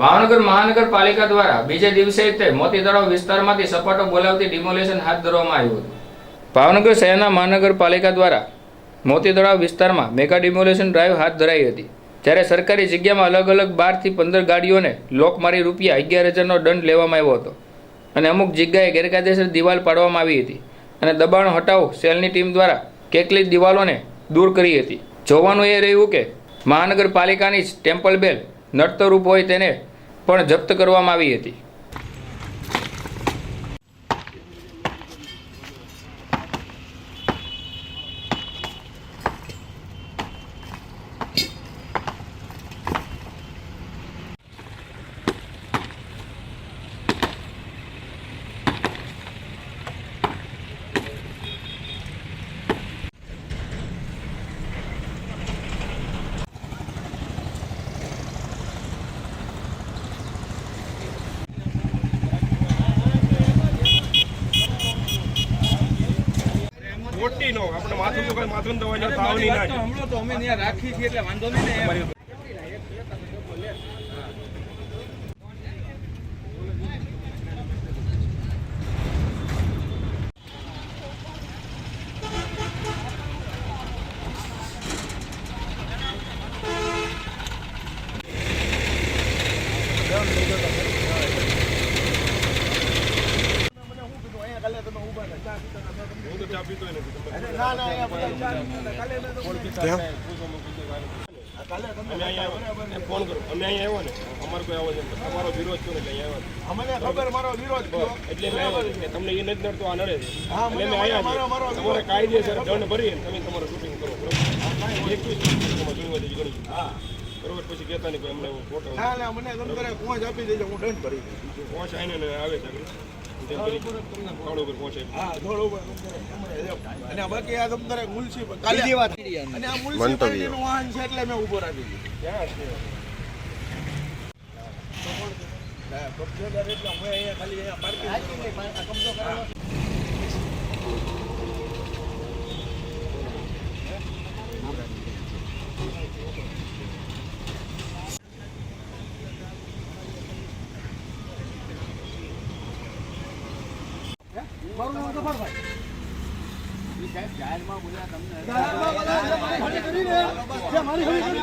ભાવનગર મહાનગરપાલિકા દ્વારા બીજે દિવસે તે મોતી વિસ્તારમાંથી સપાટો બોલાવતી ડિમોલેશન હાથ ધરવામાં આવ્યું હતું. ભાવનગર શહેરના મહાનગરપાલિકા દ્વારા મોતી વિસ્તારમાં મેગા ડિમોલેશન ડ્રાઈવ હાથ ધરાઈ હતી. જ્યારે સરકારી જગ્યામાં અલગ અલગ બારથી પંદર ગાડીઓને લોક મારી રૂપિયા અગિયાર હજારનો દંડ લેવામાં આવ્યો હતો. અને અમુક જગ્યાએ ગેરકાયદેસર દિવાલ પાડવામાં આવી હતી. અને દબાણ હટાવો સેલની ટીમ દ્વારા કેટલીક દિવાલોને દૂર કરી હતી. જોવાનું એ રહ્યું કે મહાનગરપાલિકાની જ ટેમ્પલ બેલ નડતરૂપ હોય તેને પણ જપ્ત કરવામાં આવી હતી. મોટી નો આપણે માથું તો માથું છે. હમણાં તો અમે ત્યાં રાખી છીએ એટલે વાંધો નહીં ને એમ. હું તો ચા પીતોય નથી તમે ના ના અહીંયા બધા કાલે મેં તો અમે અહીંયા આવ્યા એમ ફોન કરો અમે આવ્યા છે છે છે છે તમે તમારું શૂટિંગ કરો બરોબર છું બરોબર પછી કહેતા નહીં અમને ફોટો ના મને તમે તારે આપી દેજો હું દંડ ભરી. પહોંચ આવીને આવે છે અને બાકી આ તમે તારે મુલસી કાલે અને આ મુલસી પાર્ટીનું વાહન છે એટલે મેં ઊભો રાખી દીધો ક્યાં છે હા, કબજેદાર એટલે હું અહીંયા ખાલી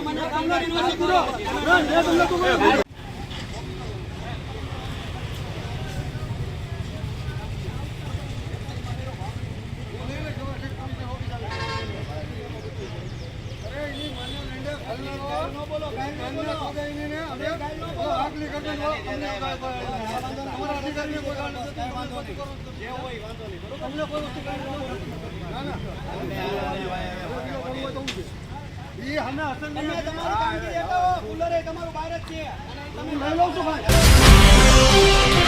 અહીંયા parking ઈ અમે અસલ તમે તમારું કામગીરી કરો, કુલર એ તમારું બહાર જ છે. તમે લઈ લો છો ભાઈ.